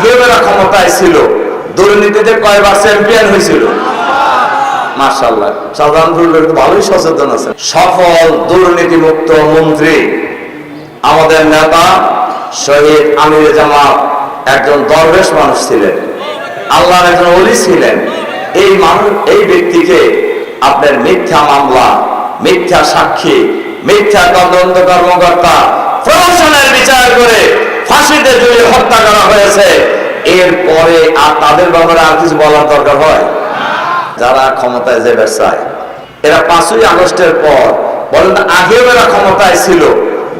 আগেও এরা ক্ষমতায় ছিল। দুর্নীতিতে কয়বার চ্যাম্পিয়ন হয়েছিল। মার্শাল্লাহ সাধারণ লোক ভালোই সচেতন আছে সফল দুর্নীতিমুক্ত মন্ত্রী আমাদের নেতা শহীদ আমির জামাত একজন দরবেশ মানুষ ছিলেন। আল্লাহর একজন অলি ছিলেন। এই মানুষ, এই ব্যক্তিকে আপনার মিথ্যা মামলা, মিথ্যা সাক্ষী, মিথ্যা তদন্ত কর্মকর্তা প্রহসনের বিচার করে ফাঁসিতে ঝুলিয়ে হত্যা করা হয়েছে। এরপরে আর তাদের ব্যাপারে আর কিছু বলার দরকার হয়? যারা ক্ষমতায় যে চায়। এরা পাঁচই আগস্টের পর, বলেন আগেও এরা ক্ষমতায় ছিল।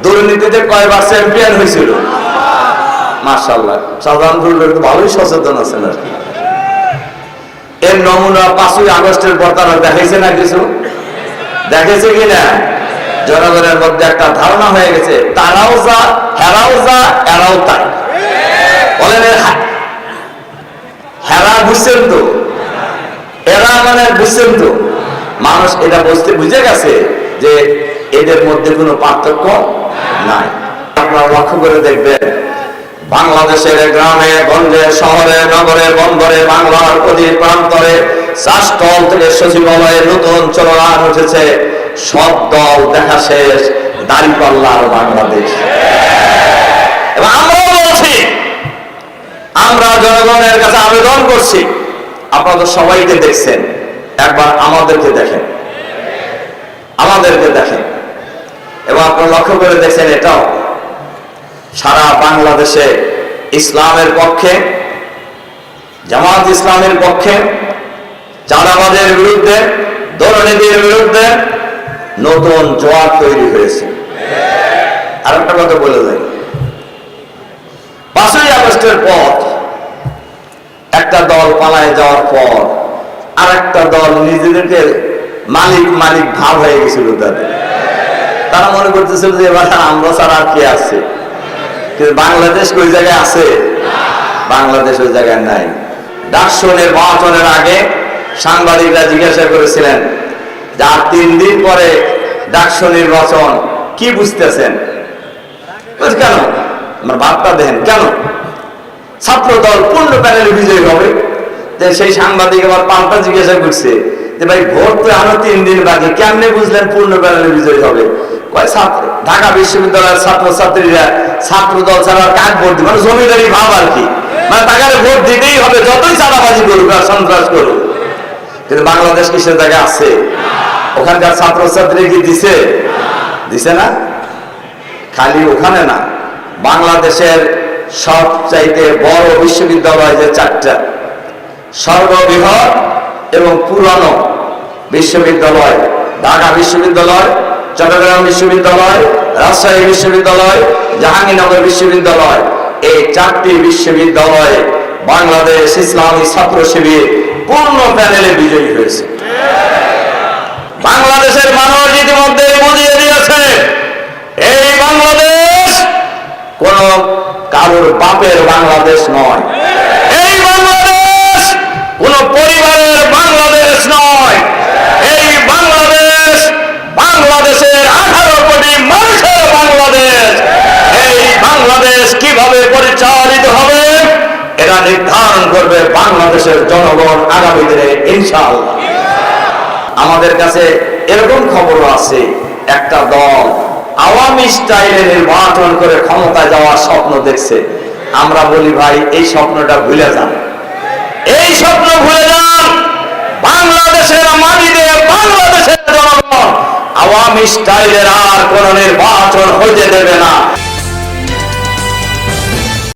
দুর্নীতিতে কয়বার চ্যাম্পিয়ন হয়েছিল। মার্শাল্লাহ সাধারণ লোক ভালোই সচেতন আছেন আর কি। এর নমুনা পাঁচই আগস্টের পর তারা দেখেছে না কিছু? দেখেছে কিনা জনগণের মধ্যে একটা ধারণা হয়ে গেছে, তারাও যা, হেরাও যা, এরাও তাই। বলেন হেরা বুঝছেন তো? এরা মানে বুঝছেন তো? মানুষ এটা বুঝতে বুঝে গেছে যে এদের মধ্যে কোনো পার্থক্য নাই। আপনারা লক্ষ্য করে দেখবেন, বাংলাদেশের গ্রামে, গঞ্জে, শহরে, নগরে, বন্দরে, বাংলার প্রতি প্রান্তরে চাষতল থেকে সচিবালয়ে নতুন চলমান উঠেছে। সব দল দেখা শেষ দাঁড়িপাল্লার বাংলাদেশ। এবং আমরাও বলছি, আমরা জনগণের কাছে আবেদন করছি, আপনারা সবাইকে দেখছেন, একবার আমাদেরকে দেখেন। আমাদেরকে দেখেন। এবং আপনারা লক্ষ্য করে দেখছেন এটাও। সারা বাংলাদেশে ইসলামের পক্ষে, জামাত ইসলামের পক্ষে চাঁদাবাদের বিরুদ্ধে দুর্নীতির বিরুদ্ধে নতুন জোয়ার তৈরি হয়েছে। আর একটা কথা বলে দেয় পাঁচই আগস্টের পর একটা দল পালায় যাওয়ার পর আর একটা দল নিজেদেরকে মালিক মালিক ভাব হয়ে গেছিল তাদের। তারা মনে করতেছিল যে এবার আমরা ছাড়া আর কে আছে? কিন্তু বাংলাদেশ ওই জায়গায় আছে? বাংলাদেশ ওই জায়গায় নাই। ডাকসু নির্বাচনের আগে সাংবাদিকরা জিজ্ঞাসা করেছিলেন যে আর তিন দিন পরে ডাকসু নির্বাচন, কি বুঝতেছেন? কেন? আমার বার্তা দেন, কেন? ছাত্র দল পূর্ণ প্যানেলে বিজয়ী হবে। সেই সাংবাদিক আবার পাল্টা জিজ্ঞাসা করছে যে, ভাই, ভোট তো আরও তিন দিন বাকি, কেমনে বুঝলেন পূর্ণ প্যানেলে বিজয়ী হবে? ছাত্র, ঢাকা বিশ্ববিদ্যালয়ের ছাত্র ছাত্রীরা ছাত্র দল ছাড়া কাক ভোট মানে জমিদারি ভাব আর কি। মানে তাকে ভোট দিতেই হবে, যতই চাঁদাবাজি করুক আর সন্ত্রাস করুক। কিন্তু বাংলাদেশ কি সে জায়গায় আছে? ওখানকার ছাত্র ছাত্রী কি দিছে? দিছে না? খালি ওখানে না। বাংলাদেশের সবচাইতে বড় বিশ্ববিদ্যালয় যে চারটা, সর্ববৃহৎ এবং পুরানো বিশ্ববিদ্যালয়, ঢাকা বিশ্ববিদ্যালয়, চট্টগ্রাম বিশ্ববিদ্যালয়, রাজশাহী বিশ্ববিদ্যালয়, জাহাঙ্গীরনগর বিশ্ববিদ্যালয়, এই চারটি বিশ্ববিদ্যালয়ে বাংলাদেশ ইসলামী ছাত্র শিবির পূর্ণ প্যানেলে বিজয়ী হয়েছে। বাংলাদেশের মানুষ ইতিমধ্যে বুঝিয়ে দিয়েছে, এই বাংলাদেশ কোন কারোর বাপের বাংলাদেশ নয়। এই বাংলাদেশ কোন পরিবারের বাংলাদেশ নয়। এই বাংলাদেশ বাংলাদেশের আঠারো কোটি মানুষের বাংলাদেশ। এই বাংলাদেশ কীভাবে পরিচালিত হবে? এরা নির্ধারণ করবে বাংলাদেশের জনগণ আগামী দিনে, ইনশাআল্লাহ। আমাদের কাছে এরকম খবরও আছে, একটা দল আওয়ামী স্টাইলে নির্বাচন করে ক্ষমতায় যাওয়ার স্বপ্ন দেখছে। আমরা বলি, ভাই, এই স্বপ্নটা ভুলে যান। এই স্বপ্ন ভুলে যান! বাংলাদেশের মাটিতে বাংলাদেশের জনগণ আওয়ামী স্টাইলের আর কোন নির্বাচন হইতে দেবে না।